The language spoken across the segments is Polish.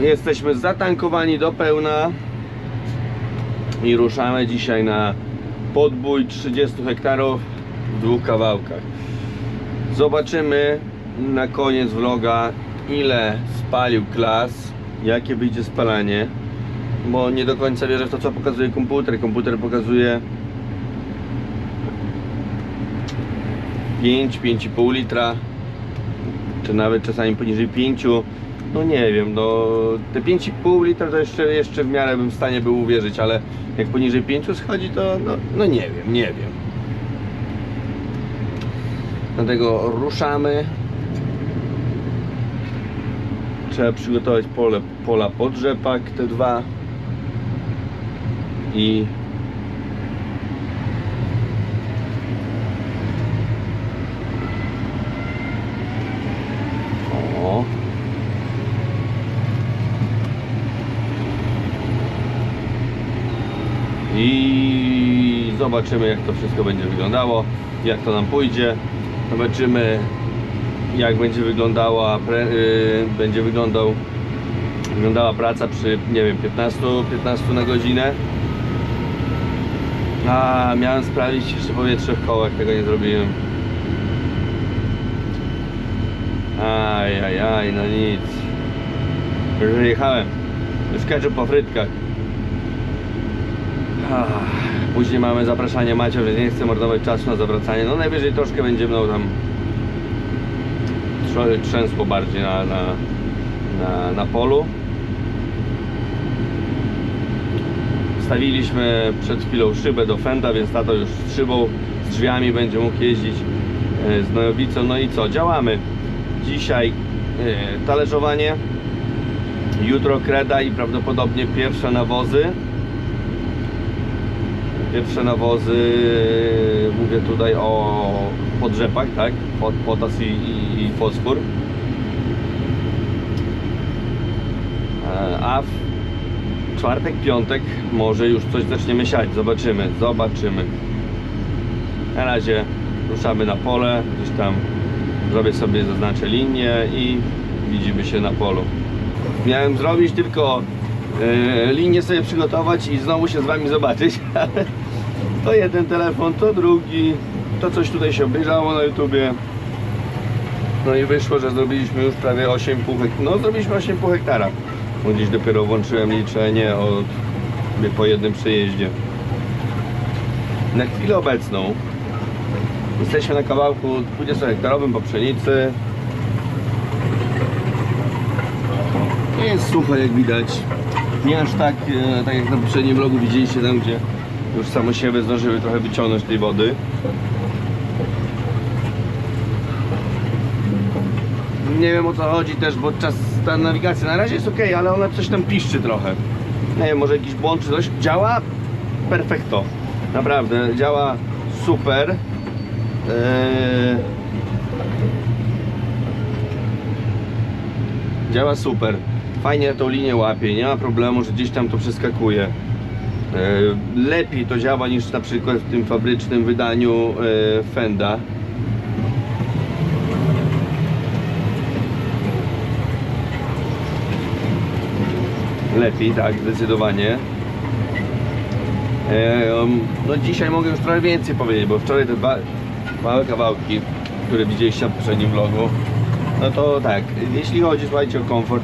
Jesteśmy zatankowani do pełna i ruszamy dzisiaj na podbój 30 hektarów w dwóch kawałkach. Zobaczymy na koniec vloga ile spalił klas, jakie wyjdzie spalanie, bo nie do końca wierzę w to co pokazuje komputer. Komputer pokazuje 5, 5,5 litra, czy nawet czasami poniżej 5. No nie wiem, no te 5,5 litra to jeszcze, jeszcze w miarę bym w stanie był uwierzyć, ale jak poniżej 5 schodzi to no, no nie wiem, nie wiem. Dlatego ruszamy. Trzeba przygotować pole, pola pod rzepak, te dwa. I o. I zobaczymy jak to wszystko będzie wyglądało, jak to nam pójdzie. Zobaczymy jak będzie wyglądała, pre, y, będzie wyglądał, wyglądała praca przy, nie wiem, 15, 15 na godzinę. A miałem sprawdzić jeszcze powietrze w kołach, tego nie zrobiłem. Aj, aj, aj, no nic. Już jechałem. Skaczę po frytkach. Później mamy zapraszanie Macia, więc nie chcę mordować czasu na zawracanie. No najwyżej troszkę będzie mną tam trzęsło bardziej na, na, na, na polu. Stawiliśmy przed chwilą szybę do Fenda, więc tato już z szybą, z drzwiami będzie mógł jeździć e, z Nojowicą. No i co, działamy. Dzisiaj e, talerzowanie, jutro kreda i prawdopodobnie pierwsze nawozy. Pierwsze nawozy, mówię tutaj o podrzepach, tak? Pot, potas i, i, i fosfor. E, A w czwartek, piątek może już coś zaczniemy siać. Zobaczymy, zobaczymy. Na razie ruszamy na pole, gdzieś tam zrobię sobie, zaznaczę linię i widzimy się na polu. Miałem zrobić tylko e, linię sobie przygotować i znowu się z wami zobaczyć, to jeden telefon, to drugi, to coś tutaj się obejrzało na YouTubie. No i wyszło, że zrobiliśmy już prawie 8,5 hektara. No zrobiliśmy 8,5 hektara. Bo dziś dopiero włączyłem liczenie od, po jednym przejeździe. Na chwilę obecną jesteśmy na kawałku 20 hektarowym po pszenicy. Jest sucho jak widać. Nie aż tak, e, tak jak na poprzednim vlogu widzieliście tam, gdzie już samosiewy zdążyły trochę wyciągnąć tej wody. Nie wiem o co chodzi też, bo czas, ta nawigacja na razie jest ok, ale ona coś tam piszczy trochę. Nie wiem, może jakiś błąd czy coś. Działa perfekto. Naprawdę, działa super. Eee... Działa super. Fajnie tą linię łapie, nie ma problemu, że gdzieś tam to przeskakuje. E, Lepiej to działa niż na przykład w tym fabrycznym wydaniu e, Fenda. Lepiej, tak, zdecydowanie. E, um, No dzisiaj mogę już trochę więcej powiedzieć, bo wczoraj te dwa małe kawałki, które widzieliście w poprzednim vlogu, no to tak, jeśli chodzi, słuchajcie, o komfort,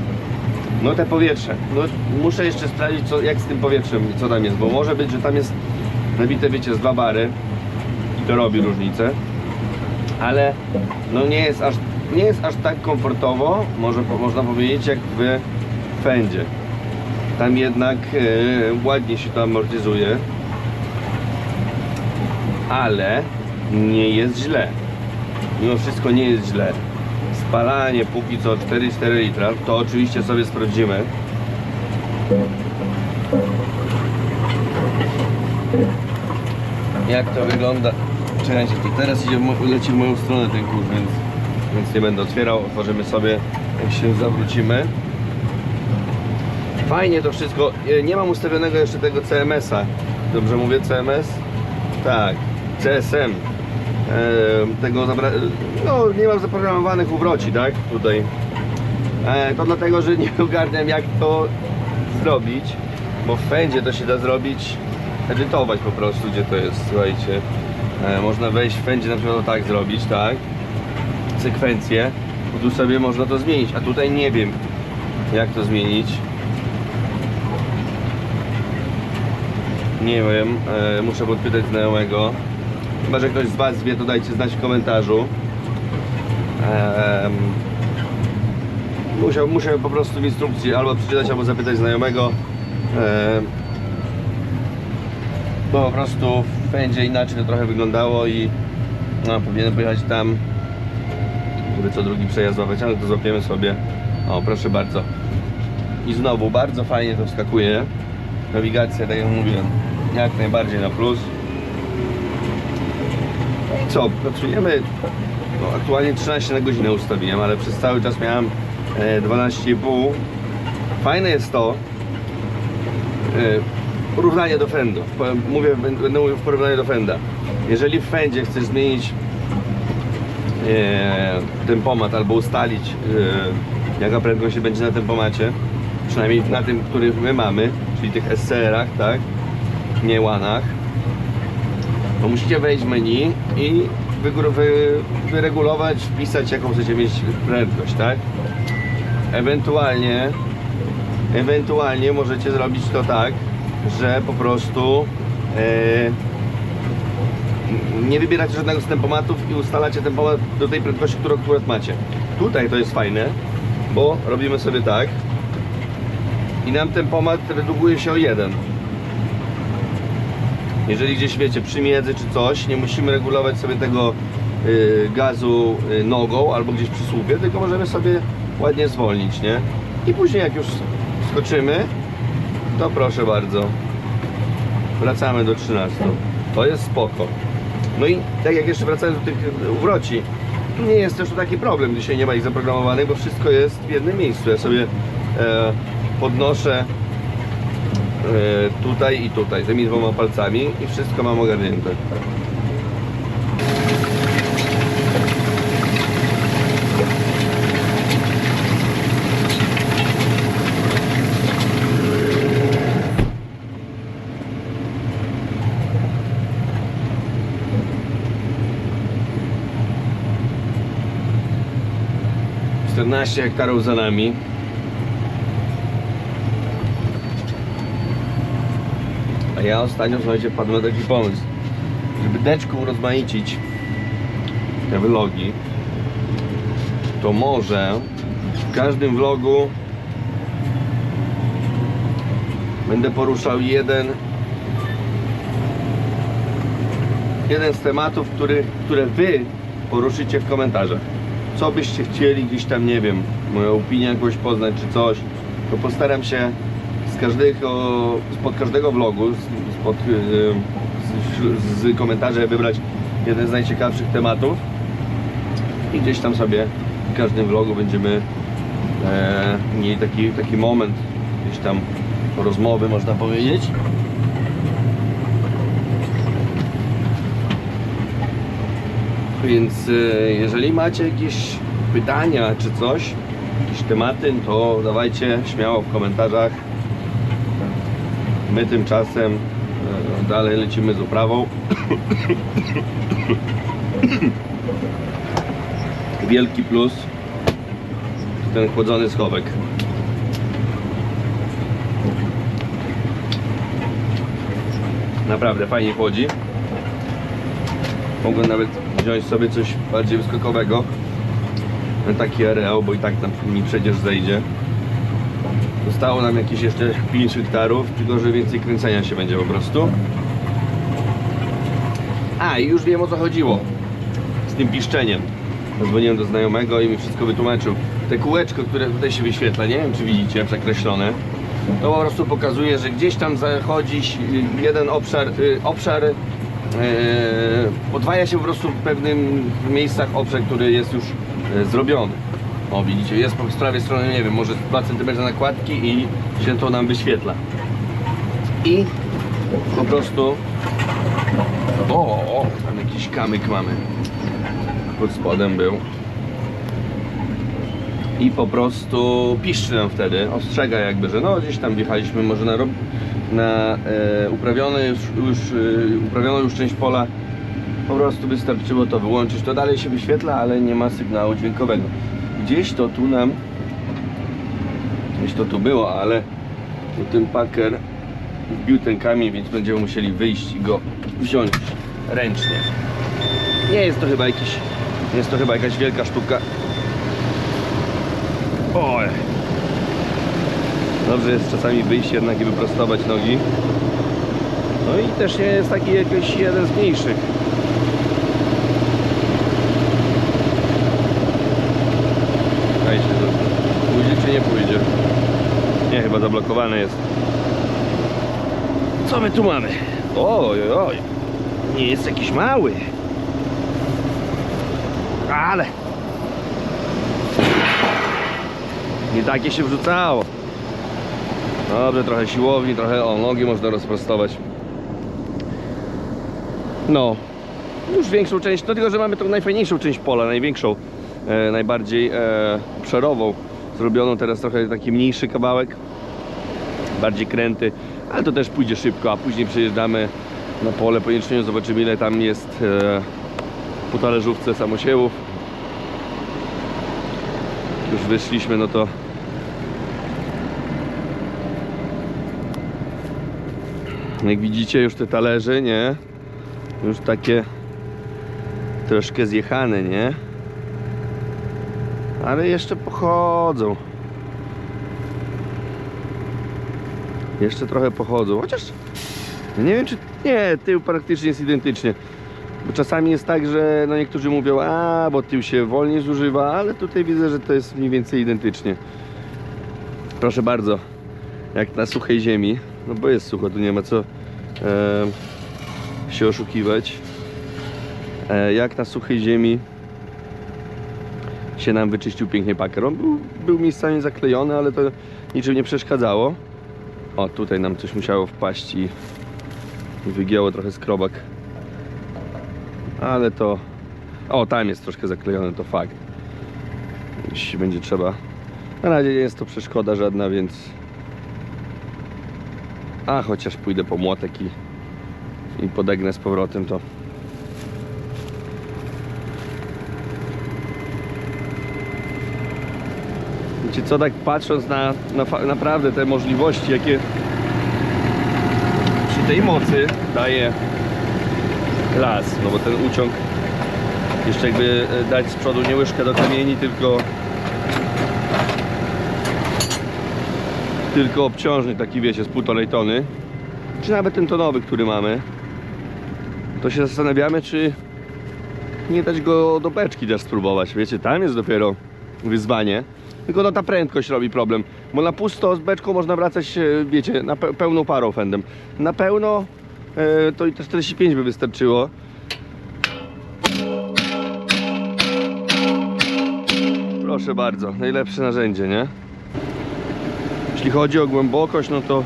no te powietrze, no muszę jeszcze sprawdzić, co, jak z tym powietrzem, co tam jest, bo może być, że tam jest nabite, wiecie, z dwa bary i to robi różnicę, ale no nie jest aż, nie jest aż tak komfortowo, może, można powiedzieć, jak w Fendzie. Tam jednak e, ładnie się to amortyzuje, ale nie jest źle. Mimo wszystko nie jest źle. Spalanie póki co 4,4 litra, to oczywiście sobie sprawdzimy. Jak to wygląda? Czekajcie, to teraz idzie leci w moją stronę ten kurz, więc, więc nie będę otwierał. Otworzymy sobie, jak się zawrócimy. Fajnie to wszystko. E, Nie mam ustawionego jeszcze tego CMS-a. Dobrze mówię CMS? Tak, CSM. Tego. No, nie mam zaprogramowanych uwroci, tak? Tutaj. E, to dlatego, że nie ogarniam jak to zrobić, bo w fędzie to się da zrobić, edytować po prostu, gdzie to jest, słuchajcie. E, można wejść w fędzie, na przykład o tak zrobić, tak? Sekwencję, tu sobie można to zmienić, a tutaj nie wiem jak to zmienić. Nie wiem, e, muszę podpytać znajomego. Chyba, że ktoś z Was wie, to dajcie znać w komentarzu. Em, musiał, po prostu w instrukcji albo przeczytać, albo zapytać znajomego. Em, bo po prostu będzie inaczej to trochę wyglądało i no, powinienem pojechać tam, żeby co drugi przejazd złapać, ale to złapiemy sobie. O, proszę bardzo. I znowu bardzo fajnie to wskakuje. Nawigacja, tak jak mówiłem, jak najbardziej na plus. Co, pracujemy, no aktualnie 13 na godzinę ustawiłem, ale przez cały czas miałem e, 12,5. Fajne jest to, e, porównanie do Fendu. Mówię, będę mówił w porównaniu do Fenda. Jeżeli w Fendzie chcesz zmienić e, tempomat albo ustalić e, jaka prędkość będzie na tempomacie, przynajmniej na tym, który my mamy, czyli tych SCR-ach, tak, nie łanach, to musicie wejść w menu i wy, wyregulować, wpisać jaką chcecie mieć prędkość, tak? Ewentualnie, ewentualnie możecie zrobić to tak, że po prostu e, nie wybieracie żadnego z tempomatów i ustalacie tempomat do tej prędkości, którą akurat macie. Tutaj to jest fajne, bo robimy sobie tak i nam tempomat redukuje się o jeden. Jeżeli gdzieś wiecie, przy miedzy czy coś, nie musimy regulować sobie tego y, gazu y, nogą albo gdzieś przy słupie, tylko możemy sobie ładnie zwolnić, nie? I później jak już skoczymy, to proszę bardzo. Wracamy do 13. To jest spoko. No i tak jak jeszcze wracając do tych y, uwroci, tu nie jest też taki problem, dzisiaj nie ma ich zaprogramowanych, bo wszystko jest w jednym miejscu. Ja sobie e, podnoszę tutaj i tutaj, tymi dwoma palcami i wszystko mam ogarnięte. Czternaście hektarów za nami. A ja ostatnio, słuchajcie, wpadłem na taki pomysł, żeby deczką urozmaicić te vlogi, to może w każdym vlogu będę poruszał jeden jeden z tematów, który, które wy poruszycie w komentarzach. Co byście chcieli gdzieś tam, nie wiem, moją opinię jakąś poznać czy coś, to postaram się każdego, spod każdego vlogu, spod, yy, z, z komentarzy wybrać jeden z najciekawszych tematów i gdzieś tam sobie w każdym vlogu będziemy e, mieli taki, taki moment gdzieś tam rozmowy można powiedzieć. Więc e, jeżeli macie jakieś pytania czy coś, jakieś tematy, to dawajcie śmiało w komentarzach. My tymczasem e, dalej lecimy z uprawą. Wielki plus ten chłodzony schowek. Naprawdę fajnie chłodzi. Mogłem nawet wziąć sobie coś bardziej wyskokowego. Taki areał, bo i tak tam mi przecież zejdzie. Zostało nam jakieś jeszcze 5 hektarów, tylko że więcej kręcenia się będzie po prostu. A, i już wiem o co chodziło z tym piszczeniem. Zadzwoniłem do znajomego i mi wszystko wytłumaczył. Te kółeczko, które tutaj się wyświetla, nie wiem czy widzicie, przekreślone, to po prostu pokazuje, że gdzieś tam zachodzi jeden obszar, y, obszar e, podwaja się po prostu w pewnym miejscach obszar, który jest już e, zrobiony. O widzicie, jest po prawej strony, nie wiem, może 2 cm nakładki i się to nam wyświetla. I po prostu o, o, tam jakiś kamyk mamy. Pod spodem był. i po prostu piszczy nam wtedy, ostrzega jakby, że no gdzieś tam wjechaliśmy może na, na e, uprawione już, już, e, uprawioną już część pola, po prostu wystarczyło to wyłączyć, to dalej się wyświetla, ale nie ma sygnału dźwiękowego. Gdzieś to tu nam, gdzieś to tu było, ale tu ten packer wbił ten kamień, więc będziemy musieli wyjść i go wziąć ręcznie. Nie jest to chyba jakiś, jest to chyba jakaś wielka sztuka. Oj. Dobrze jest czasami wyjść jednak i wyprostować nogi. No i też nie jest taki jakiś jeden z mniejszych. Dajcie to. Pójdzie czy nie pójdzie? Nie, chyba zablokowane jest. Co my tu mamy? Oj, oj, oj. Nie jest jakiś mały. Ale. Nie takie się wrzucało. Dobrze, trochę siłowni, trochę o nogi można rozprostować. No, już większą część, no tylko, że mamy tą najfajniejszą część pola, największą, e, najbardziej e, obszarową. Zrobioną teraz trochę taki mniejszy kawałek, bardziej kręty, ale to też pójdzie szybko, a później przejeżdżamy na pole po zobaczymy ile tam jest e, po talerzówce samosiewów. Już wyszliśmy, no to jak widzicie już te talerze, nie? Już takie troszkę zjechane, nie? Ale jeszcze pochodzą. Jeszcze trochę pochodzą, chociaż nie wiem czy... Nie, tył praktycznie jest identycznie. Bo czasami jest tak, że no niektórzy mówią, a bo tył się wolniej zużywa, ale tutaj widzę, że to jest mniej więcej identycznie. Proszę bardzo, jak na suchej ziemi, no bo jest sucho, tu nie ma co e, się oszukiwać. E, jak na suchej ziemi się nam wyczyścił pięknie paker. On był, był miejscami zaklejony, ale to niczym nie przeszkadzało. O, tutaj nam coś musiało wpaść i, wygięło trochę skrobak. Ale to... O, tam jest troszkę zaklejony, to fakt. Jeśli będzie trzeba... Na razie nie jest to przeszkoda żadna, więc... A, chociaż pójdę po młotek i, i podegnę z powrotem, to... Wiecie co, tak patrząc na, na naprawdę te możliwości, jakie przy tej mocy daje las, no bo ten uciąg jeszcze jakby e, dać z przodu nie łyżkę do kamieni, tylko tylko obciążnik taki wiecie z półtorej tony. Czy nawet ten tonowy, który mamy. To się zastanawiamy czy nie dać go do beczki też spróbować, wiecie, tam jest dopiero wyzwanie tylko no ta prędkość robi problem, bo na pusto z beczką można wracać, e, wiecie, na pe pełną parą fendem. Na pełno e, to i te 45 by wystarczyło. Proszę bardzo, najlepsze narzędzie, nie? Jeśli chodzi o głębokość, no to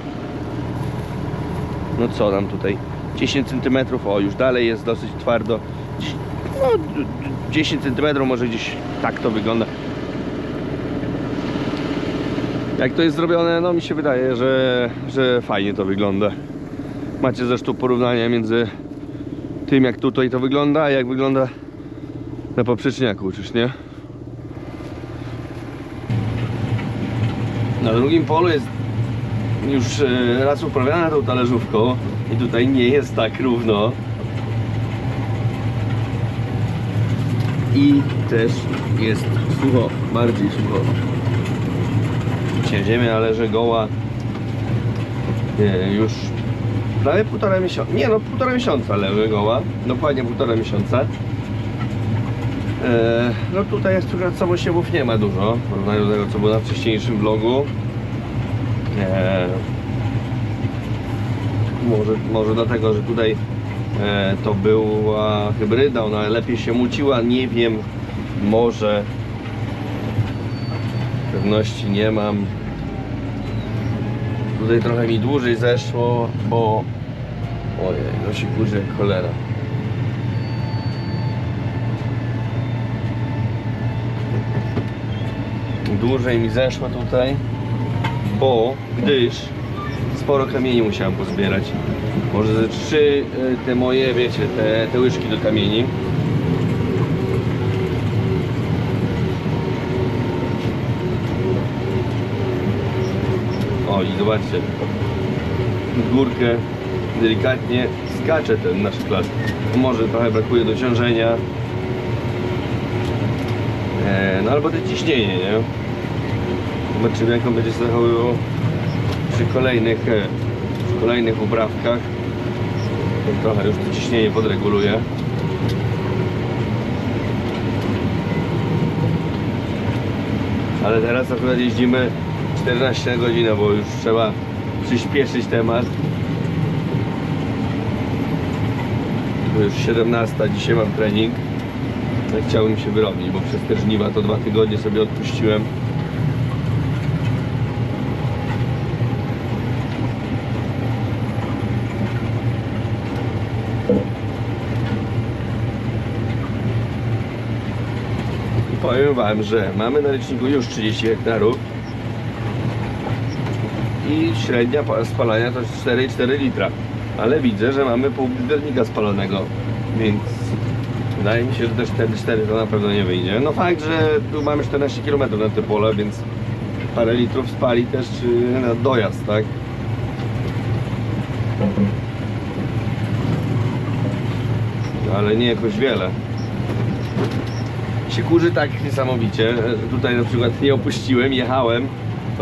no co nam tutaj 10 cm, o już dalej jest dosyć twardo. No, d- d- 10 cm może gdzieś tak to wygląda. Jak to jest zrobione, no mi się wydaje, że, że fajnie to wygląda. Macie zresztą porównanie między tym jak tutaj to wygląda, a jak wygląda na poprzeczniaku, czyż nie? Na drugim polu jest już e, raz uprawiana tą talerzówką i tutaj nie jest tak równo. I też jest sucho, bardziej sucho. Dzisiaj ziemia leży goła e, już prawie półtora miesiąca. Nie no, półtora miesiąca leży goła. Dokładnie półtora miesiąca. E, no tutaj jest akurat samosiewów nie ma dużo, w porównaniu do tego co było na wcześniejszym vlogu. E, może, może dlatego, że tutaj e, to była hybryda, ona lepiej się muciła, nie wiem, może pewności nie mam. Tutaj trochę mi dłużej zeszło, bo ojej, no się kurzy jak cholera. dłużej mi zeszło tutaj, bo gdyż sporo kamieni musiałem pozbierać. Może ze trzy y, te moje, wiecie, te, te łyżki do kamieni. I zobaczcie, górkę delikatnie skacze ten nasz klat. Może trochę brakuje dociążenia. E, no albo to ciśnienie, nie? Zobaczymy jak on będzie się zachowywał przy kolejnych, e, przy kolejnych uprawkach. Trochę już to ciśnienie podreguluje. Ale teraz akurat jeździmy 14 na godzinę, bo już trzeba przyspieszyć temat. Bo już 17, dzisiaj mam trening. Tak Chciałbym się wyrobić, bo przez te żniwa to dwa tygodnie sobie odpuściłem. Powiem Wam, że mamy na liczniku już 30 hektarów i średnia pa- spalania to 4,4 litra. Ale widzę, że mamy pół liternika spalonego, więc wydaje mi się, że też 4,4 to na pewno nie wyjdzie. No fakt, że tu mamy 14 km na te pole, więc parę litrów spali też y, na dojazd, tak? Ale nie jakoś wiele się kurzy tak niesamowicie. Tutaj na przykład nie opuściłem, jechałem,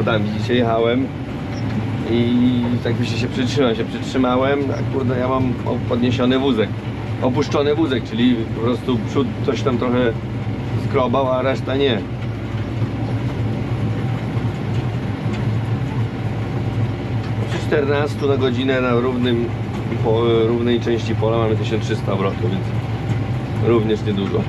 o tam widzicie, jechałem i tak myślę się przytrzymałem, się przytrzymałem, a kurde ja mam podniesiony wózek, opuszczony wózek, czyli po prostu przód coś tam trochę skrobał, a reszta nie. Przy 14 na godzinę na równym, po, równej części pola mamy 1300 obrotów, więc również niedużo.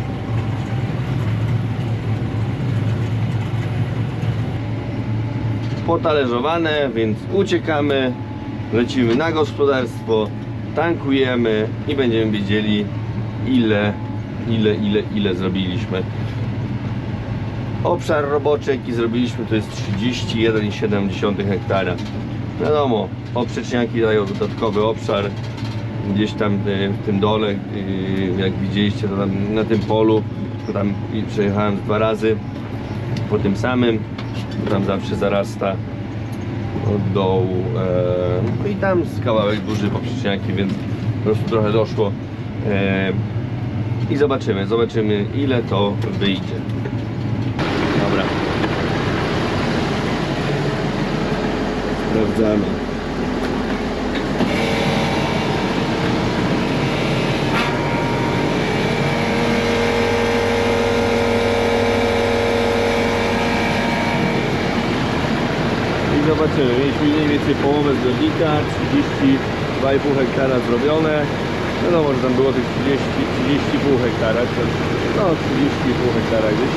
Potalerzowane, więc uciekamy, lecimy na gospodarstwo, tankujemy i będziemy wiedzieli ile, ile, ile, ile zrobiliśmy. Obszar roboczy jaki zrobiliśmy to jest 31,7 hektara. Wiadomo, oprzeczniaki dają dodatkowy obszar gdzieś tam y, w tym dole, y, jak widzieliście to tam na tym polu, to tam przejechałem dwa razy po tym samym, tam zawsze zarasta od dołu e, no i tam jest kawałek duży poprzeczniaki, więc po prostu trochę doszło e, i zobaczymy, zobaczymy ile to wyjdzie. Dobra. Sprawdzamy I zobaczymy, mieliśmy mniej więcej połowę zbiornika, 32,5 hektara zrobione. Wiadomo, że tam było tych 30, 30,5 hektara, to, no 30,5 hektara gdzieś.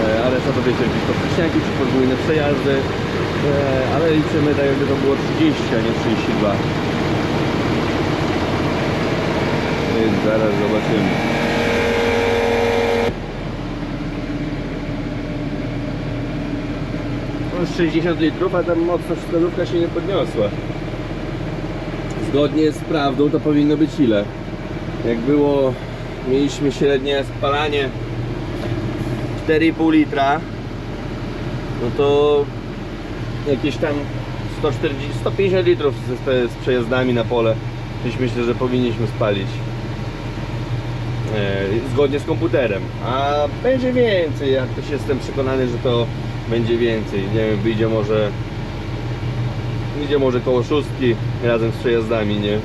E, ale co to wiecie, jakieś podwyższaki czy podwójne przejazdy. E, ale liczymy tak jakby to było 30, a nie 32. Więc zaraz zobaczymy. 60 litrów, a tam mocno stonówka się nie podniosła. Zgodnie z prawdą to powinno być ile? Jak było, mieliśmy średnie spalanie 4,5 litra, no to jakieś tam 140, 150 litrów z, z przejazdami na pole. Gdzieś myślę, że powinniśmy spalić. E, zgodnie z komputerem. A będzie więcej, ja też jestem przekonany, że to będzie więcej. Nie wiem, wyjdzie może wyjdzie może koło szóstki razem z przejazdami, nie?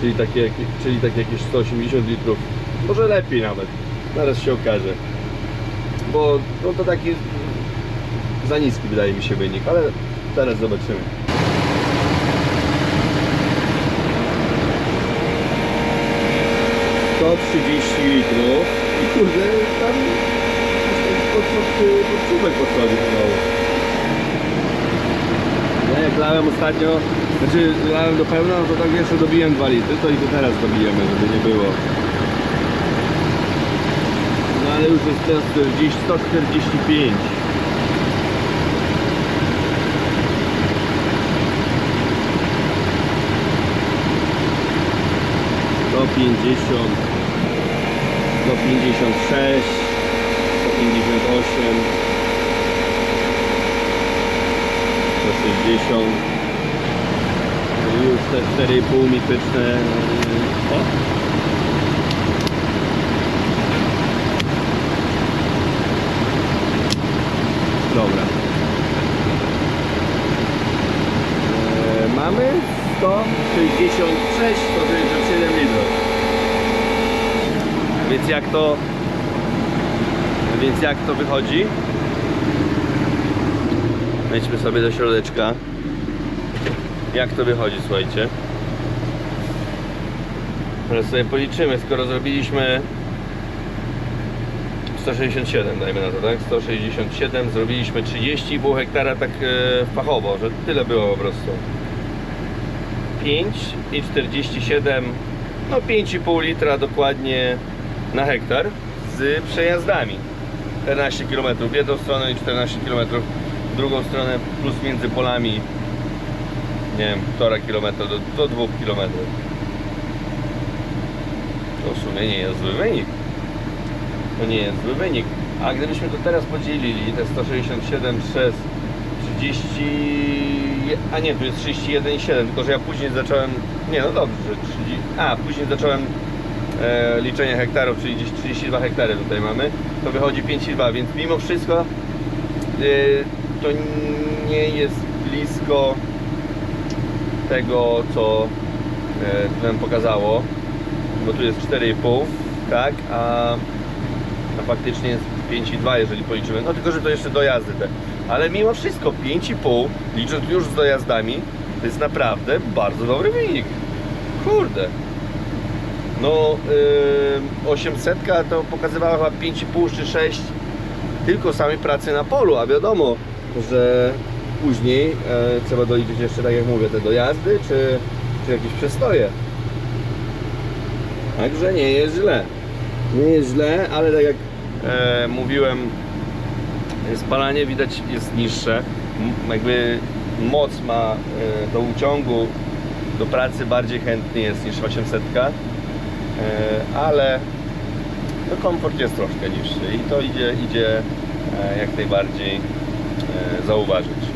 Czyli takie, czyli takie jakieś 180 litrów. Może lepiej nawet. Zaraz się okaże. Bo no to taki za niski wydaje mi się wynik, ale zaraz zobaczymy. To 30 litrów i kurde tam pod, pod, pod czubek podchodzi pomału. Ja jak lałem ostatnio, znaczy lałem do pełna, no to tak jeszcze dobiłem 2 litry, to i to teraz dobijemy, żeby nie było. No ale już jest teraz gdzieś 145. Do 50, do 56, 158, 160. Już te 4,5 mityczne. O, Dobra. Eee, mamy 166, 167 litrów. Więc jak to więc jak to wychodzi? Wejdźmy sobie do środeczka. Jak to wychodzi, słuchajcie? Teraz sobie policzymy, skoro zrobiliśmy 167 dajmy na to, tak? 167, zrobiliśmy 30,5 hektara tak e, fachowo, że tyle było po prostu. 5 i 47, no 5,5 litra dokładnie na hektar z przejazdami. 14 km w jedną stronę i 14 km w drugą stronę, plus między polami, nie wiem, 1,5 km do, do 2 km. To w sumie nie jest zły wynik to nie jest zły wynik. A gdybyśmy to teraz podzielili, te 167 przez 30, a nie, tu jest 31,7, tylko że ja później zacząłem, nie no dobrze, 30, a później zacząłem e, liczenie hektarów, czyli gdzieś 32 hektary tutaj mamy, to wychodzi 5,2, więc mimo wszystko e, to nie jest blisko tego, co e, nam pokazało, bo tu jest 4,5, tak, a a faktycznie jest 5,2 jeżeli policzymy, no tylko, że to jeszcze dojazdy te. Ale mimo wszystko 5,5 licząc już z dojazdami to jest naprawdę bardzo dobry wynik. Kurde. No yy, 800 to pokazywała chyba 5,5 czy 6 tylko samej pracy na polu, a wiadomo, że później e, trzeba doliczyć jeszcze, tak jak mówię, te dojazdy czy, czy jakieś przestoje. Także nie jest źle. Nie jest źle, ale tak jak e, mówiłem, spalanie widać jest niższe. M- Jakby moc ma e, do uciągu, do pracy bardziej chętny jest niż 800, e, ale no komfort jest troszkę niższy i to idzie, idzie e, jak najbardziej e, zauważyć.